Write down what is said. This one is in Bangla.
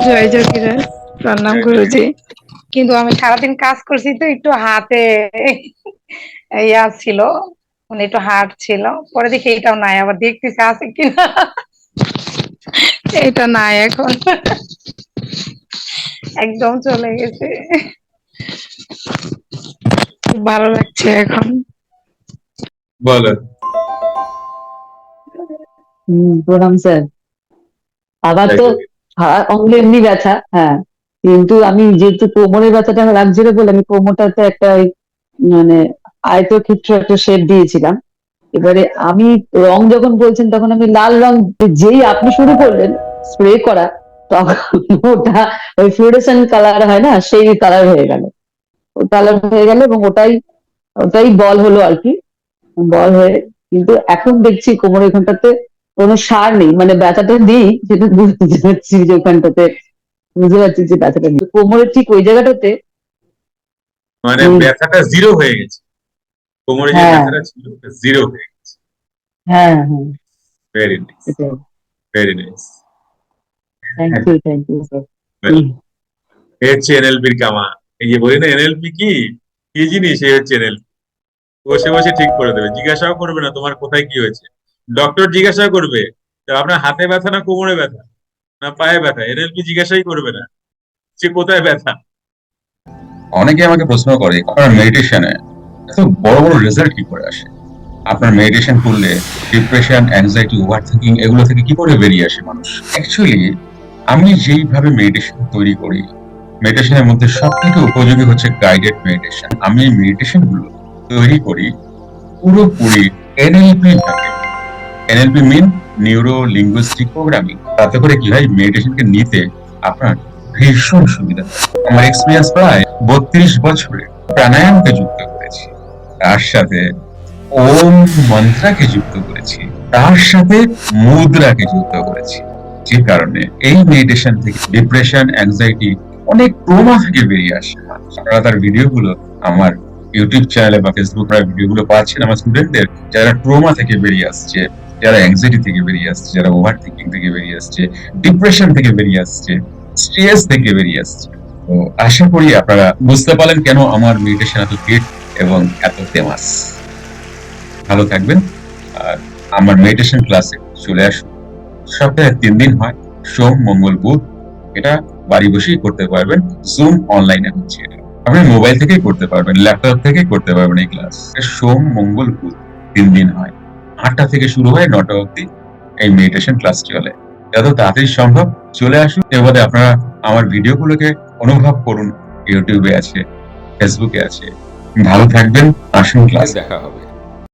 জয় যোগীরা প্রণাম গুরুজি। কিন্তু আমি সারাদিন কাজ করছি তো একটু হাতে ইয়া ছিল মানে একটু হার্ড ছিল। পরে দেখি এটাও নাই আবার দেখতেছি আছে কিনা। এটা নাই এখন। একদম চলে গেছে। ভালো লাগছে এখন। বলো। হুম প্রণাম স্যার। আবার তো অঙ্গে এমনি ব্যথা হ্যাঁ। কিন্তু আমি যেহেতু কোমরের ব্যথাটা লাগছিল বলে আমি কোমরটাতে একটা মানে আয়তক্ষেত্র একটা শেপ দিয়েছিলাম। এবারে আমি রং যখন বলছেন, তখন আমি লাল রং যেই আপনি শুরু করলেন স্প্রে করা, তখন ওটা ওই ফ্লুরেসেন্ট কালার হয় না, সেই কালার হয়ে গেল। ও কালার হয়ে গেল এবং ওটাই ওটাই বল হলো আর কি। বল হয়ে, কিন্তু এখন দেখছি কোমরের এখানটাতে কোনো সার নেই মানে ব্যথাটা দিই সেটা বুঝতে পারছি যে ওখানটাতে। বুঝতে পারছি যে ব্যথাটা নেই। কোমরের ঠিক ওই জায়গাটাতে মানে ব্যথাটা জিরো হয়ে গেছে। কোমরে যে হ্যাঁ। ব্যথাটা ছিল জিরো হয়ে গেছে। হ্যাঁ হ্যাঁ। Very nice very nice thank you thank you sir এ হচ্ছে এনএলপির কামা। এই যে বলি না এনএলপি কি? কি জিনিস এই হচ্ছে এনএলপি বসে বসে ঠিক করে দেবে। জিজ্ঞাসাও করবে না তোমার কোথায় কি হয়েছে। ডক্টর জিজ্ঞাসা করবে আপনার হাতে ব্যথা না কোমরে ব্যথা? না পায়ে ব্যথা? এনএলপি জিজ্ঞাসাই করবে না। সে কোথায় ব্যথা? অনেকে আমাকে প্রশ্ন করে আপনার মেডিটেশনে এত বড় বড় রেজাল্ট কি করে আসে? আপনার মেডিটেশন করলে ডিপ্রেশন অ্যাংজাইটি ওভার থিঙ্কিং এগুলো থেকে কি করে বেরিয়ে আসে মানুষ? অ্যাকচুয়ালি আমি যেইভাবে মেডিটেশন তৈরি করি মেডিটেশনের মধ্যে সব থেকে উপযোগী হচ্ছে গাইডেড মেডিটেশন আমি এই মেডিটেশনগুলো তৈরি করি, পুরোপুরি এনএলপি ভাবে NLP mean neuro linguistic programming তাতে করে কি হয় মেডিটেশনকে নিতে আপনার ভীষণ সুবিধা। আমার এক্সপিরিয়েন্স প্রায় বত্রিশ বছরে প্রাণায়ামকে যুক্ত করেছি। তার সাথে ওম মন্ত্রাকে যুক্ত করেছি। তার সাথে মুদ্রাকে যুক্ত করেছি। যে কারণে এই মেডিটেশন থেকে ডিপ্রেশন অ্যাংজাইটি অনেক ট্রমা থেকে বেরিয়ে আসে। আপনারা তার ভিডিওগুলো আমার ইউটিউব চ্যানেলে বা ফেসবুক ভিডিওগুলো পাচ্ছেন আমার স্টুডেন্টদের যারা ট্রমা থেকে বেরিয়ে আসছে। যারা অ্যাংজাইটি থেকে বেরিয়ে আসছে, যারা ওভার থিঙ্কিং থেকে বেরিয়ে আসছে ডিপ্রেশন থেকে বেরিয়ে আসছে স্ট্রেস থেকে বেরিয়ে আসছে। তো আশা করি আপনারা বুঝতে পারলেন কেন আমার মেডিটেশন এত হিট এবং এত ফেমাস ভালো থাকবেন। আর আমার মেডিটেশন ক্লাসে চলে আসুন। সপ্তাহে তিন দিন হয়, সোম, মঙ্গল, বুধ। এটা বাড়ি বসেই করতে পারবেন। জুম অনলাইনে হচ্ছে এটা। আপনি মোবাইল থেকেই করতে পারবেন ল্যাপটপ থেকেই করতে পারবেন এই ক্লাস সোম, মঙ্গল, বুধ তিন দিন হয়। আটটা থেকে শুরু হয় নটা অব্দি এই মেডিটেশন ক্লাস চলে যত তাড়াতাড়ি সম্ভব চলে আসুন। এবারে আপনারা আমার ভিডিওগুলোকে অনুভব করুন। ইউটিউবে আছে ফেসবুকে আছে। ভালো থাকবেন, আসুন ক্লাস দেখা হবে।